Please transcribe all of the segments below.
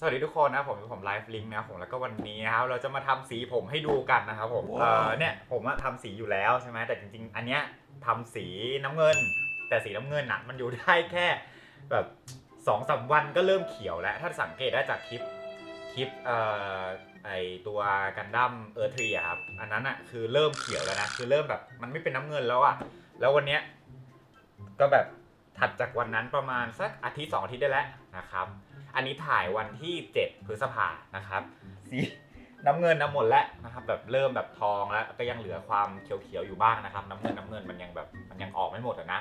สวัสดีทุกคนนะผมผมไลฟ์ลิงก์นะครับผมแล้วก็วันนี้นะครับเราจะมาทำสีผมให้ดูกันนะครับผมเออเนี่ยผมอะทำสีอยู่แล้วใช่ไหมแต่จริง ๆ อันเนี้ยทำสีน้ำเงิน แต่สีน้ำเงินอะมันอยู่ได้แค่แบบสองสามวันก็เริ่มเขียวแล้ว ถ้าสังเกตได้จากคลิปคลิปเอ่อไอตัวกันดั้มเออร์ทรีอะครับอันนั้นอะคือเริ่มเขียวแล้วนะคือเริ่มแบบมันไม่เป็นน้ำเงินแล้วอะแล้ววันเนี้ยก็แบบ ถัดจากวันนั้นประมาณสักอาทิตย์สองอาทิตย์ได้แล้วนะครับ อันนี้ถ่ายวันที่ 7 พฤษภานะครับ สีน้ำเงินน้ำหมดแล้วนะครับ แบบเริ่มแบบทองแล้วก็ยังเหลือความเขียวๆอยู่บ้างนะครับ น้ำเงินน้ำเงินมันยังแบบมันยังออกไม่หมดอะนะ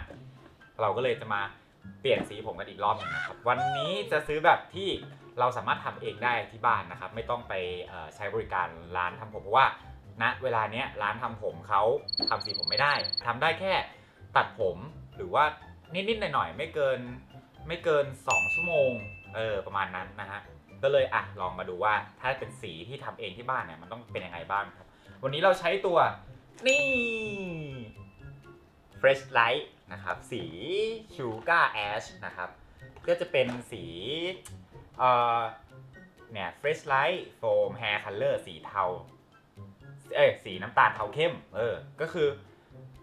เราก็เลยจะมาเปลี่ยนสีผมกันอีกรอบหนึงนะครับ วันนี้จะซื้อแบบที่เราสามารถทำเองได้ที่บ้านนะครับ ไม่ต้องไปใช้บริการร้านทำผมเพราะว่าณเวลาเนี้ยร้านทำผมเขาทำสีผมไม่ได้ทำได้แค่ตัดผมหรือว่า นิดๆหน่อยๆไม่เกินไม่เกิน 2 ชั่วโมงเออประมาณนั้นนะฮะก็เลยอะลองมาดูว่าถ้าเป็นสีที่ทำเองที่บ้านเนี่ยมันต้องเป็นยังไงบ้างครับ วันนี้เราใช้ตัวนี่ Fresh Light นะครับ สี Sugar Ash นะครับก็จะเป็นสีเอ่อเนี่ย Fresh Light Foam Hair Color สีเทาเอ้สีน้ำตาลเทาเข้มเออก็คือ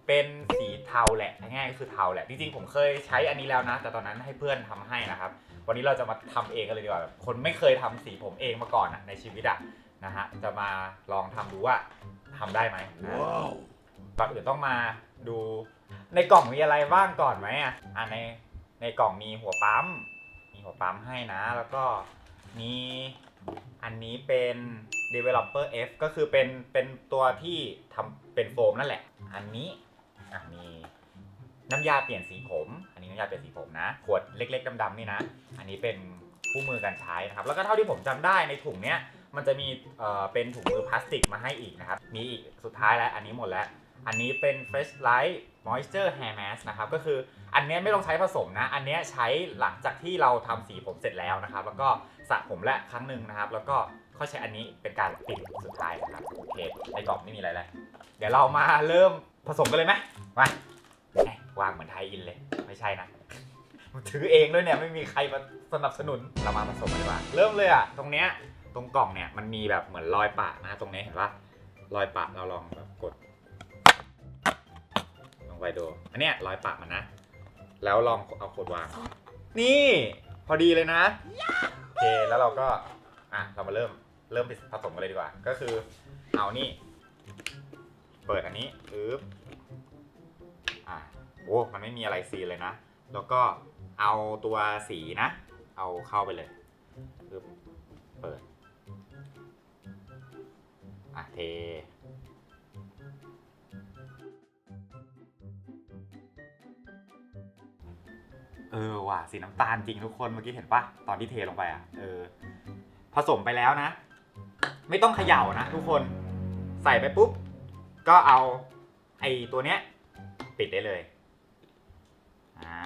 เป็นสีเทาแหละง่ายๆก็คือเทาแหละจริงๆผมเคยใช้อันนี้แล้วนะ แต่ตอนนั้นให้เพื่อนทำให้นะครับ วันนี้เราจะมาทำเองกันเลยดีกว่าแบบคนไม่เคยทำสีผมเองมาก่อนอะในชีวิตอะนะฮะจะมาลองทำดูว่าทำได้ไหมนะก่อนอื่นต้องมาดูในกล่องมีอะไรบ้างก่อนไหมอะอะในในกล่องมีหัวปั๊มมีหัวปั๊มให้นะ แล้วก็มีอันนี้เป็น developer F ก็คือเป็นเป็นตัวที่ทำเป็นโฟมนั่นแหละ อันนี้ อะมีน้ำยาเปลี่ยนสีผม อันนี้น้ำยาเปลี่ยนสีผมนะ ขวดเล็ก ๆดำๆนี่นะ อันนี้เป็นคู่มือการใช้นะครับ แล้วก็เท่าที่ผมจำได้ในถุงเนี้ย มันจะมีเอ่อเป็นถุงมือพลาสติกมาให้อีกนะครับ มีอีกสุดท้ายแล้ว อันนี้หมดแล้ว อันนี้เป็น Fresh Light Moisture Hair Mask นะครับ ก็คืออันเนี้ยไม่ต้องใช้ผสมนะ อันเนี้ยใช้หลังจากที่เราทำสีผมเสร็จแล้วนะครับ แล้วก็สระผมและครั้งหนึ่งนะครับ แล้วก็ค่อยใช้อันนี้เป็นการปิดสุดท้ายนะครับ โอเค ในกล่องไม่มีอะไรแล้วเดี๋ยวเรามาเริ่มผสมกันเลยไหม มาวางเหมือนไทยอินเลย ไม่ใช่นะถือเองด้วยเนี่ยไม่มีใครมาสนับสนุนเรามาผสมกันดีกว่า เริ่มเลยอะตรงเนี้ยตรงกล่องเนี่ยมันมีแบบเหมือนรอยปะนะตรงนี้เห็นปะรอยปะเราลองแบบกด ลองไปดูอันเนี้ยรอยปะมันนะ แล้วลองเอาขวดวาง นี่ พอดีเลยนะโอเคแล้วเราก็อะเรามาเริ่มเริ่มผสมกันเลยดีกว่า ก็คือเอานี่ เปิดอันนี้ปึ๊บ อะโอ้มันไม่มีอะไรซีเลยนะ แล้วก็เอาตัวสีนะ เอาเข้าไปเลยปึ๊บเปิดอะเทเออว่ะสีน้ำตาลจริงทุกคนเมื่อกี้เห็นปะตอนที่เทลงไปอะเออผสมไปแล้วนะ ไม่ต้องเขย่านะทุกคนใส่ไปปุ๊บ ก็เอาไอ้ตัวเนี้ย ปิดได้เลยอ่า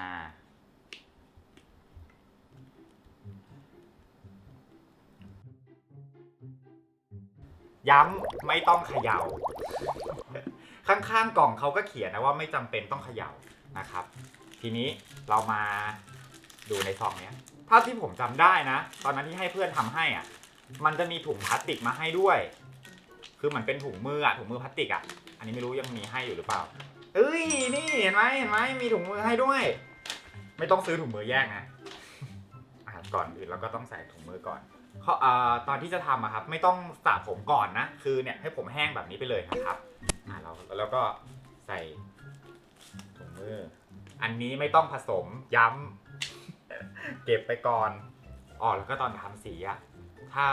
ย้ำไม่ต้องเขย่า ข้างๆกล่องเขาก็เขียนนะว่าไม่จำเป็นต้องเขย่านะครับ ทีนี้เรามาดูในซองเนี้ยถ้าที่ผมจำได้นะ ตอนนั้นที่ให้เพื่อนทำให้อะ มันจะมีถุงพลาสติกมาให้ด้วย คือเหมือนเป็นถุงมืออะถุงมือพลาสติกอะ อันนี้ไม่รู้ยังมีให้อยู่หรือเปล่า เอ้ยนี่เห็นไหมเห็นไหมมีถุงมือให้ด้วย ไม่ต้องซื้อถุงมือแยกนะอะก่อนอื่นเราก็ต้องใส่ถุงมือก่อนเขาอ่อตอนที่จะทำอะครับ ไม่ต้องสระผมก่อนนะ คือเนี่ยให้ผมแห้งแบบนี้ไปเลยนะครับอะเราแล้วก็ใส่ถุงมือ อันนี้ไม่ต้องผสมย้ำเก็บไปก่อนอ๋อแล้วก็ตอนทำสีอะถ้า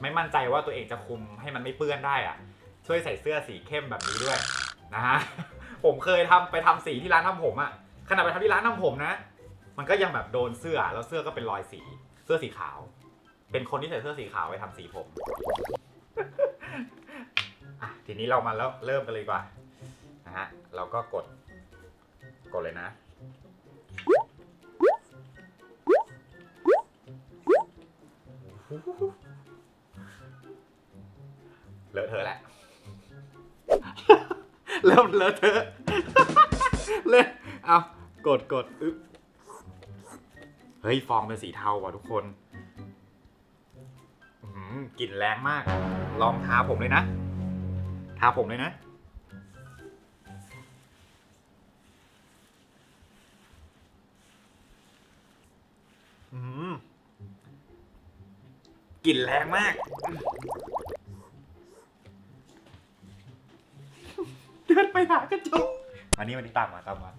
ไม่มั่นใจว่าตัวเองจะคุมให้มันไม่เปื้อนได้อะช่วยใส่เสื้อสีเข้มแบบนี้ด้วย นะฮะผมเคยทำไปทำสีที่ร้านทำผมอะขณะไปทำที่ร้านทำผมนะ มันก็ยังแบบโดนเสื้อแล้วเสื้อก็เป็นรอยสี เสื้อสีขาว เป็นคนที่ใส่เสื้อสีขาวไปทำสีผมทีนี้เรามาแล้วเริ่มกันเลยดีกว่านะฮะเราก็กด กดเลยนะเลอะเทอะแหละ เริ่มเลอะเทอะเล่นเอากดกดอึ๊บเฮ้ยฟองเป็นสีเทาว่ะทุกคนกลิ่นแรงมาก ลองทาผมเลยนะ ทาผมเลยนะ อืมกลิ่นแรงมาก เดิ นไปหากระจกอันนี้วันนี้ตามมาตามมา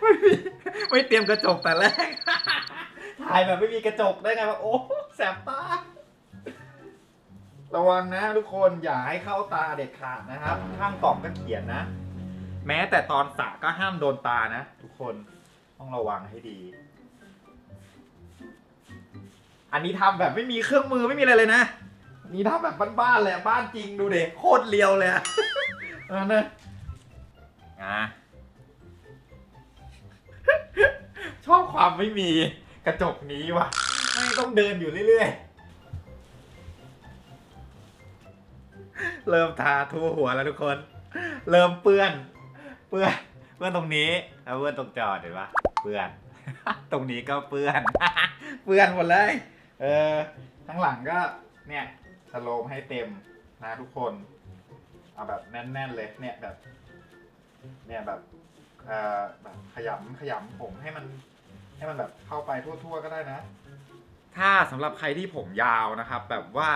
ไม่มีไม่เตรียมกระจกแต่แรก ถ่ายแบบไม่มีกระจกได้ไงวะโอ้แสบตา ระวังนะทุกคนอย่าให้เข้าตาเด็ดขาดนะครับ ข้างกล่องก็เขียนนะ แม้แต่ตอนสระก็ห้ามโดนตานะ ทุกคนต้องระวังให้ดี อันนี้ทำแบบไม่มีเครื่องมือไม่มีอะไรเลยนะ นี่ทำแบบบ้านๆเลยบ้านจริงดูเด็กโคตรเลียวเลยอะนะอะชอบความไม่มีกระจกนี้ว่ะ ไม่ต้องเดินอยู่เรื่อยๆ เริ่มทาทั่วหัวแล้วทุกคน เริ่มเปื้อน เปื้อน เปื้อนตรงนี้แล้วเปื้อนตรงจอเห็นปะเปื้อน ตรงนี้ก็เปื้อน เปื้อนหมดเลย เออข้างหลังก็เนี่ยสโลมให้เต็มนะทุกคน เอาแบบแน่นๆเลยเนี่ยแบบ เนี่ยแบบเอ่อแบบขยำขยำผมให้มันให้มันแบบเข้าไปทั่วๆก็ได้นะ ถ้าสำหรับใครที่ผมยาวนะครับ แบบว่า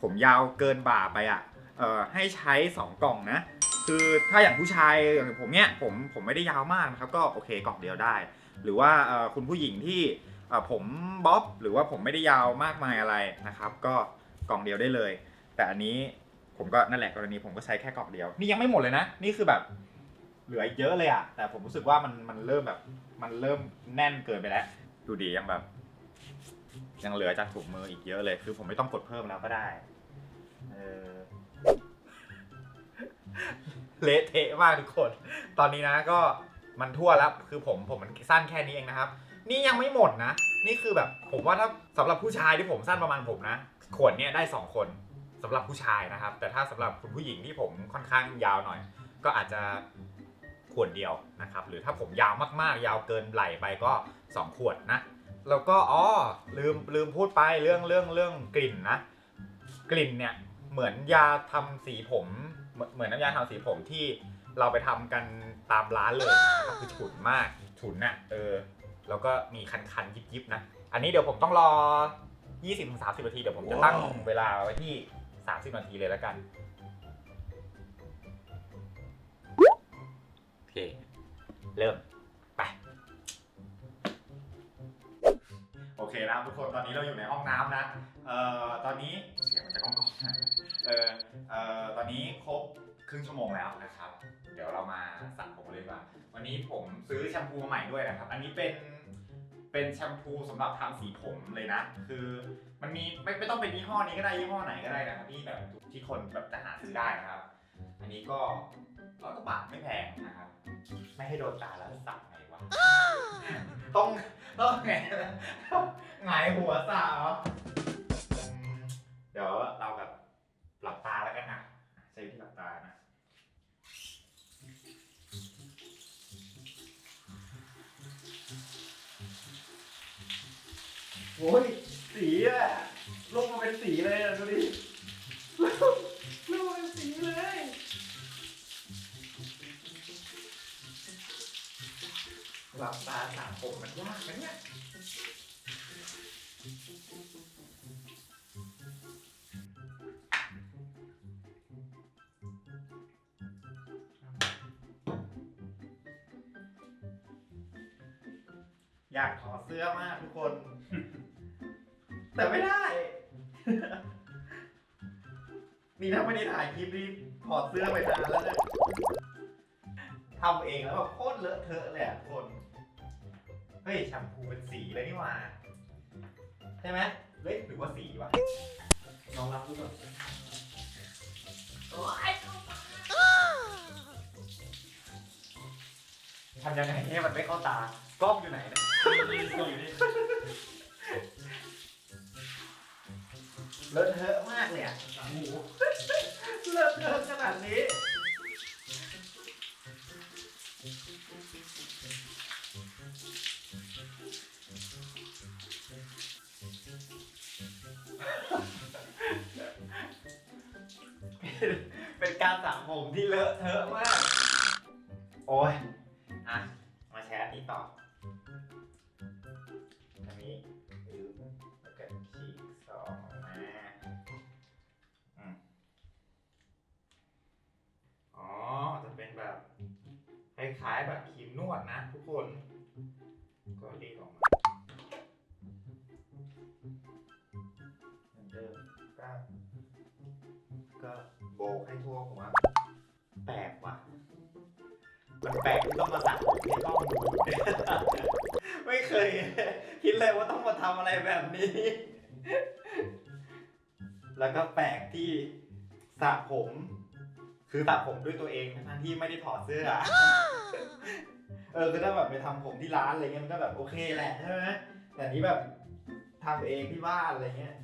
ผมยาวเกินบ่าไปอะเอ่อให้ใช้ 2 กล่องนะ คือถ้าอย่างผู้ชายอย่างผมเนี้ยผมผมไม่ได้ยาวมากนะครับ ก็โอเคกล่องเดียวได้ หรือว่าเอ่อคุณผู้หญิงที่ ผมบ๊อบหรือว่าผมไม่ได้ยาวมากมายอะไรนะครับ ก็กล่องเดียวได้เลย แต่อันนี้ผมก็นั่นแหละกรณีผมก็ใช้แค่กล่องเดียว นี่ยังไม่หมดเลยนะ นี่คือแบบเหลืออีกเยอะเลยอะแต่ผมรู้สึกว่ามันมันเริ่มแบบ มันเริ่มแน่นเกินไปแล้ว ดูดียังแบบ ยังเหลือจากถุงมืออีกเยอะเลย คือผมไม่ต้องกดเพิ่มแล้วก็ได้ เออเละเทะมากทุกคน ตอนนี้นะก็มันทั่วแล้ว คือผมผมมันสั้นแค่นี้เองนะครับ นี่ยังไม่หมดนะ นี่คือแบบผมว่าถ้าสำหรับผู้ชายที่ผมสั้นประมาณผมนะ ขวดเนี้ยได้สองคนสำหรับผู้ชายนะครับ แต่ถ้าสำหรับคุณผู้หญิงที่ผมค่อนข้างยาวหน่อย ก็อาจจะขวดเดียวนะครับ หรือถ้าผมยาวมากๆ ยาวเกินไหล่ไปก็ 2 ขวดนะ แล้วก็อ๋อลืมลืมพูดไปเรื่องเรื่องเรื่องกลิ่นนะ กลิ่นเนี่ยเหมือนยาทำสีผม เหมือนน้ำยาทำสีผมที่เราไปทำกันตามร้านเลยคือฉุนมากฉุนน่ะเออ แล้วก็มีคันๆ ยิบๆนะ อันนี้เดี๋ยวผมต้องรอ 20-30 นาที เดี๋ยวผมจะตั้งเวลาไว้ที่ 30 นาทีเลยแล้วกัน โอเค เริ่ม ไป โอเคนะครับทุกคน ตอนนี้เราอยู่ในห้องน้ำนะ เอ่อ ตอนนี้เสียงมันจะก้องๆนะเออเอ่อ ตอนนี้ครบครึ่งชั่วโมงแล้วนะครับ เดี๋ยวเรามา วันนี้ผมซื้อแชมพูมาใหม่ด้วยนะครับ อันนี้เป็นเป็นแชมพูสำหรับทำสีผมเลยนะ คือมันมีไม่ไม่ต้องเป็นยี่ห้อนี้ก็ได้ยี่ห้อไหนก็ได้นะครับที่แบบที่คนแบบจะหาซื้อได้นะครับ อันนี้ก็ร้อยกว่าบาทไม่แพงนะครับ ไม่ให้โดนตาแล้วสับไงวะต้องต้องไงหงายหัวสาเหรอเดี๋ยวเราแบบหลับตา โอ้ยสีอะลงมาเป็นสีเลยอะดูดิลงมาเป็นสีเลยหลับตาสามผมมันยากนะเนี่ยอยากถอดเสื้อมากทุกคน แต่ไม่ได้ นี่ถ้าไม่ได้ถ่ายคลิปนี้ถอดเสื้อไปนานแล้วเนี่ยทำเองแล้วแบบโคตรเลอะเทอะเลยอะทุกคน เฮ้ยแชมพูเป็นสีเลยนี่หว่า ใช่ไหมเฮ้ยหรือว่าสีวะลองรับดูก่อนโอ๊ยทำยังไงให้มันไม่เข้าตากล้องอยู่ไหนเนี่ย เลอะเทอะมากเลยอะโอ้โหเลอะเทอะขนาดนี้ เป็นการสระผมที่เลอะเทอะมาก โอ้ย แบบครีมนนะทุกคน ก็รีดออกมาเหมือนเดิมก็ก็โบกให้ทั่วหัวแปลกว่ะมันแปลกที่ต้องมาสั่งผมที่ต้องดูไม่เคย คิดเลยว่าต้องมาทำอะไรแบบนี้ แล้วก็แปลกที่สระผม คือสระผมด้วยตัวเองทั้งที่ไม่ได้ถอดเสื้อ เออคือถ้าแบบไปทำผมที่ร้านอะไรเงี้ยมันก็แบบโอเคแหละใช่ไหมแต่อันนี้แบบทำเองที่บ้านอะไรเงี้ย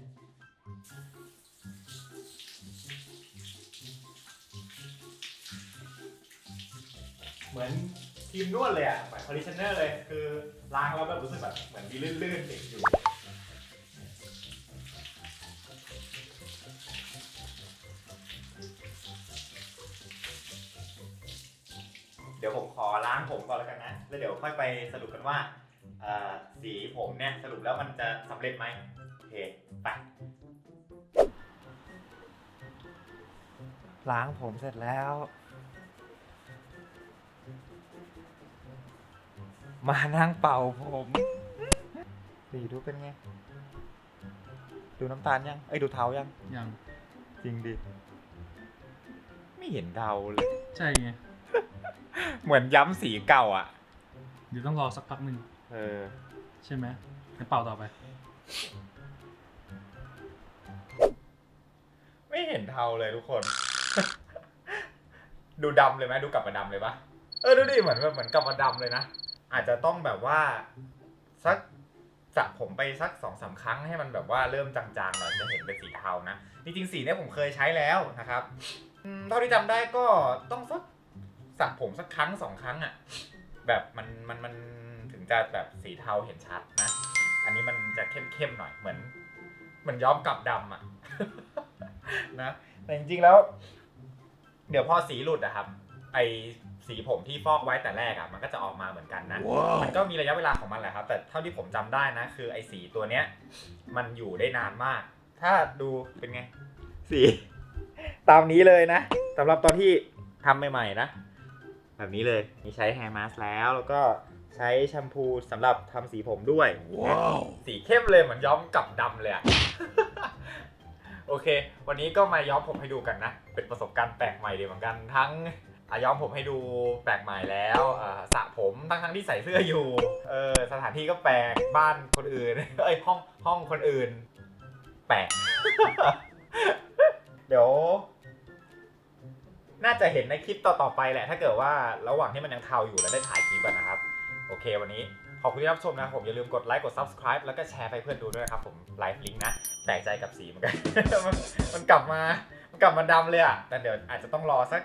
เหมือนทีมนวดเลยอะเหมือนคอนดิชเนอร์เลย คือล้างแล้วแบบรู้สึกแบบเหมือนมีลื่นๆติดอยู่ ล้างผมก่อนแล้วกันนะแล้วเดี๋ยวค่อยไปสรุปกันว่าเอ่อสีผมเนี่ยสรุปแล้วมันจะสำเร็จไหมโอเคไป ล้างผมเสร็จแล้ว มานั่งเป่าผมสีดูเป็นไง ดูน้ำตาลยัง เอ้ยดูเทายัง ยัง จริงดิ ไม่เห็นเทาเลย ใช่ไง เหมือนย้ำสีเก่าอะ เดี๋ยวต้องรอสักพักหนึ่งเออ ใช่ไหมไปเป่าต่อไป ไม่เห็นเทาเลยทุกคน ดูดำเลยไหมดูกลับมาดำเลยปะเออดูดิเหมือนแบบเหมือนกลับมาดำเลยนะ อาจจะต้องแบบว่าสักสระผมไปสักสองสามครั้งให้มันแบบว่าเริ่มจางๆหน่อยจะเห็นเป็นสีเทานะ จริงๆสีเนี้ยผมเคยใช้แล้วนะครับอืมเท่าที่จำได้ก็ต้องสัก สระผมสักครั้งสองครั้งอะ่ะ แบบมันมันมันถึงจะแบบสีเทาเห็นชัดนะ อันนี้มันจะเข้มๆหน่อยเหมือนเหมือนย้อมกลับดำอะ นะแต่จริงๆแล้ว เดี๋ยวพอสีหลุดอะครับ ไอสีผมที่ฟอกไว้แต่แรกอะมันก็จะออกมาเหมือนกันนะมันก็มีระยะเวลาของมันแหละครับ แต่เท่าที่ผมจำได้นะ คือไอสีตัวเนี้ย มันอยู่ได้นานมาก ถ้าดูเป็นไง สี ตามนี้เลยนะสำหรับตอนที่ทำใหม่ๆนะ แบบนี้เลยมีใช้แฮร์มาสแล้ว แล้วก็ใช้แชมพูสำหรับทำสีผมด้วย ว้าว สีเข้มเลยเหมือนย้อมกลับดำเลยอะ โอเค วันนี้ก็มาย้อมผมให้ดูกันนะ เป็นประสบการณ์แปลกใหม่ดีเหมือนกันทั้งอะย้อมผมให้ดูแปลกใหม่แล้วอ่าสระผมทั้งทั้งๆที่ใส่เสื้ออยู่เออสถานที่ก็แปลกบ้านคนอื่น เอ้ยห้องห้องคนอื่น แปลก เดี๋ยว น่าจะเห็นในคลิปต่อๆไปแหละ ถ้าเกิดว่าระหว่างที่มันยังเทาอยู่แล้วได้ถ่ายคลิปนะครับ โอเค วันนี้ขอบคุณที่รับชมนะผมอย่าลืมกดไลค์กด subscribe แล้วก็แชร์ไปเพื่อนดูด้วยนะครับผมไลฟ์ลิงก์นะแปลกใจกับสีเหมือนกันมันมันกลับมามันกลับมาดำเลยอะแต่เดี๋ยวอาจจะต้องรอสัก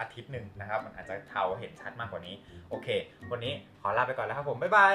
อาทิตย์หนึ่งนะครับ มันอาจจะเทาเห็นชัดมากกว่านี้ โอเค วันนี้ขอลาไปก่อนแล้วครับผมบ๊ายบาย